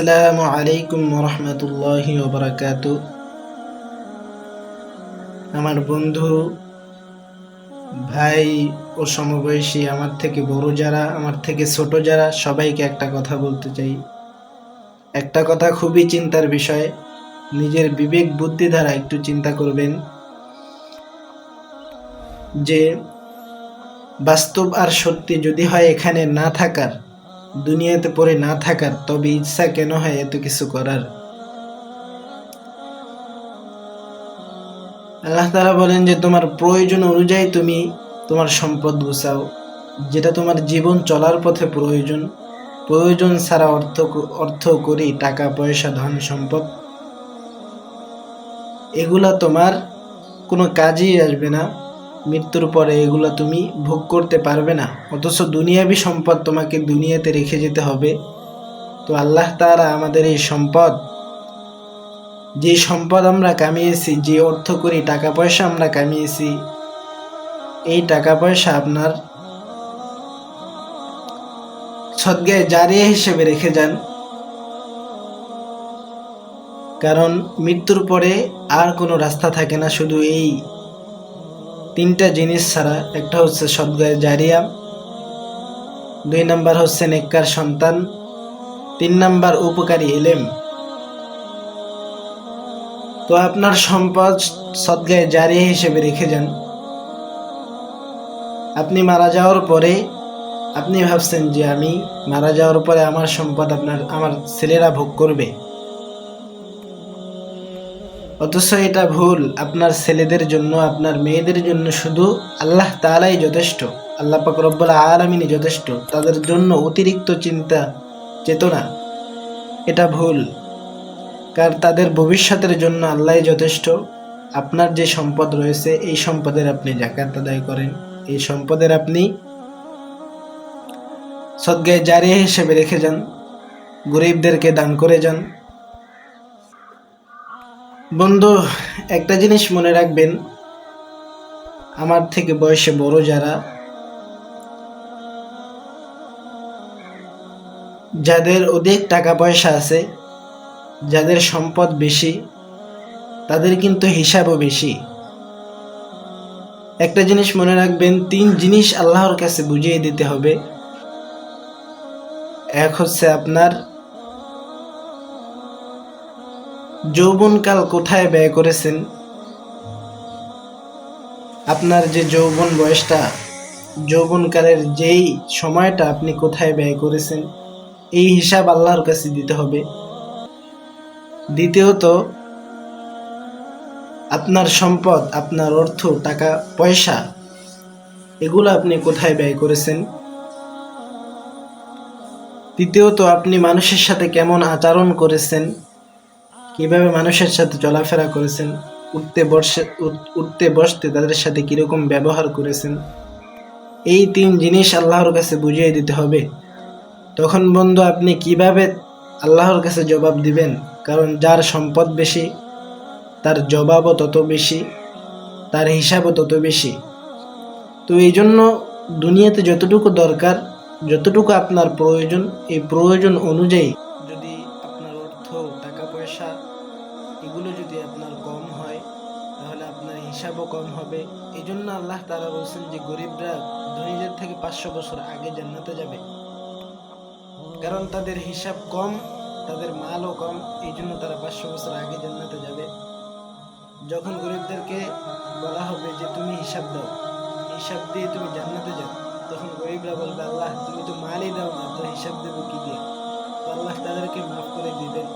আসসালামু আলাইকুম রহমতুল্লাহি ওবরাকাত। আমার বন্ধু, ভাই ও সমবয়সী, আমার থেকে বড় যারা, আমার থেকে ছোট যারা, সবাইকে একটা কথা বলতে চাই। একটা কথা খুবই চিন্তার বিষয়, নিজের বিবেক বুদ্ধি দ্বারা একটু চিন্তা করবেন। যে বাস্তব আর সত্যি যদি হয় এখানে না থাকার দুনিয়াতে পড়ে না থাকার তবে ইচ্ছা কেন হয় এত কিছু করার? আল্লাহ তারা বলেন যে, তোমার প্রয়োজন অনুযায়ী তুমি তোমার সম্পদ গুছাও, যেটা তোমার জীবন চলার পথে প্রয়োজন। প্রয়োজন ছাড়া অর্থ অর্থ করি, টাকা, পয়সা, ধন, সম্পদ। এগুলা তোমার কোনো কাজেই আসবে না। মৃত্যুর পরে এগুলো তুমি ভোগ করতে পারবে না। অথচ দুনিয়াবি সম্পদ তোমাকে দুনিয়াতে রেখে যেতে হবে। তো আল্লাহ তারা আমাদের এই সম্পদ, যে সম্পদ আমরা কামিয়েছি, যে অর্থ করি, টাকা পয়সা আমরা কামিয়েছি, এই টাকা পয়সা আপনার সদ্গায় জারিয়া হিসেবে রেখে যান। কারণ মৃত্যুর পরে আর কোনো রাস্তা থাকে না, শুধু এই তিনটা জিনিস ছাড়া, একটা হচ্ছে সদ্গায় জারিয়া, দুই নাম্বার হচ্ছে নেককার সন্তান, তিন নাম্বার উপকারী এলেম তো আপনার সম্পদ সদ্গায় জারিয়া হিসেবে রেখে যান। আপনি মারা যাওয়ার পরে, আপনি ভাবছেন যে আমি মারা যাওয়ার পরে আমার সম্পদ আপনার, আমার ছেলেরা ভোগ করবে। অথচ এটা ভুল। আপনার ছেলেদের জন্য, আপনার মেয়েদের জন্য শুধু আল্লাহ তালাই যথেষ্ট। আল্লাহ পাক রব্বুল আলমিনই যথেষ্ট। তাদের জন্য অতিরিক্ত চিন্তা, চেতনা, এটা ভুল। কার তাদের ভবিষ্যতের জন্য আল্লাহ যথেষ্ট। আপনার যে সম্পদ রয়েছে, এই সম্পদের আপনি জাকাত আদায় করেন। এই সম্পদের আপনি সদ্গায় জারিয়া হিসেবে রেখে যান। গরিবদেরকে দান করে যান। বন্ধু, একটা জিনিস মনে রাখবেন। আমার থেকে বয়সে বড় যারা, যাদের অধিক টাকা পয়সা আছে, যাদের সম্পদ বেশি, তাদের কিন্তু হিসাবও বেশি। একটা জিনিস মনে রাখবেন, তিন জিনিস আল্লাহর কাছে বুঝিয়ে দিতে হবে। এক হচ্ছে আপনার যৌবনকাল কোথায় ব্যয় করেছেন? আপনার যে যৌবন বয়সটা, যৌবনকালের যেই সময়টা আপনি কোথায় ব্যয় করেছেন, এই হিসাব আল্লাহর কাছে দিতে হবে। দ্বিতীয়ত, আপনার সম্পদ, আপনার অর্থ, টাকা, পয়সা, এগুলো আপনি কোথায় ব্যয় করেছেন? তৃতীয়ত, আপনি মানুষের সাথে কেমন আচরণ করেছেন? কীভাবে মানুষের সাথে চলাফেরা করেছেন, উঠতে বসে উঠতে বসতে তাদের সাথে কীরকম ব্যবহার করেছেন, এই তিন জিনিস আল্লাহর কাছে বুঝিয়ে দিতে হবে। তখন বন্ধু, আপনি কীভাবে আল্লাহর কাছে জবাব দিবেন? কারণ যার সম্পদ বেশি, তার জবাবও তত বেশি, তার হিসাবও তত বেশি। তো এই জন্য দুনিয়াতে যতটুকু দরকার, যতটুকু আপনার প্রয়োজন, এই প্রয়োজন অনুযায়ী হিসাবও কম হবে। এই জন্য আল্লাহ তারা বলছেন যে, গরিবরা ধনীদের থেকে পাঁচশো বছর আগে জান্নাতে যাবে। কারণ তাদের হিসাব কম, তাদের মালও কম এই জন্য তারা পাঁচশো বছর আগে জান্নাতে যাবে। যখন গরিবদেরকে বলা হবে যে, তুমি হিসাব দাও, হিসাব দিয়ে তুমি জান্নাতে যাও, তখন গরিবরা বলবে, আল্লাহ, তুমি তো মালই দাও না, তো হিসাব দেবো কি দিয়ে? আল্লাহ তাদেরকে মাফ করে দিবেন।